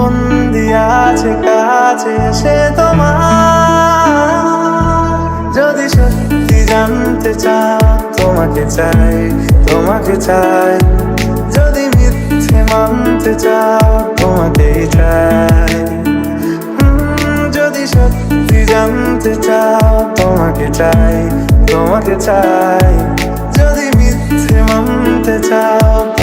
বন্দি আছে কাছে সে তোমার। যদি সত্যি জানতে চাও, তোমাকে চাই তোমাকে চাই। যদি মিথ্যে মানতে চাও, তোমাকেই চাই। যদি সত্যি জানতে চাও, তোমাকে চাই তোমাকে চাই। যদি মিথ্যে মানতে চাও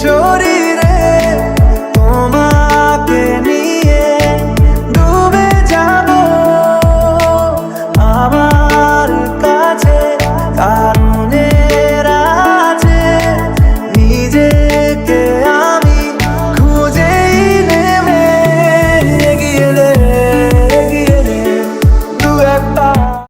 শরীর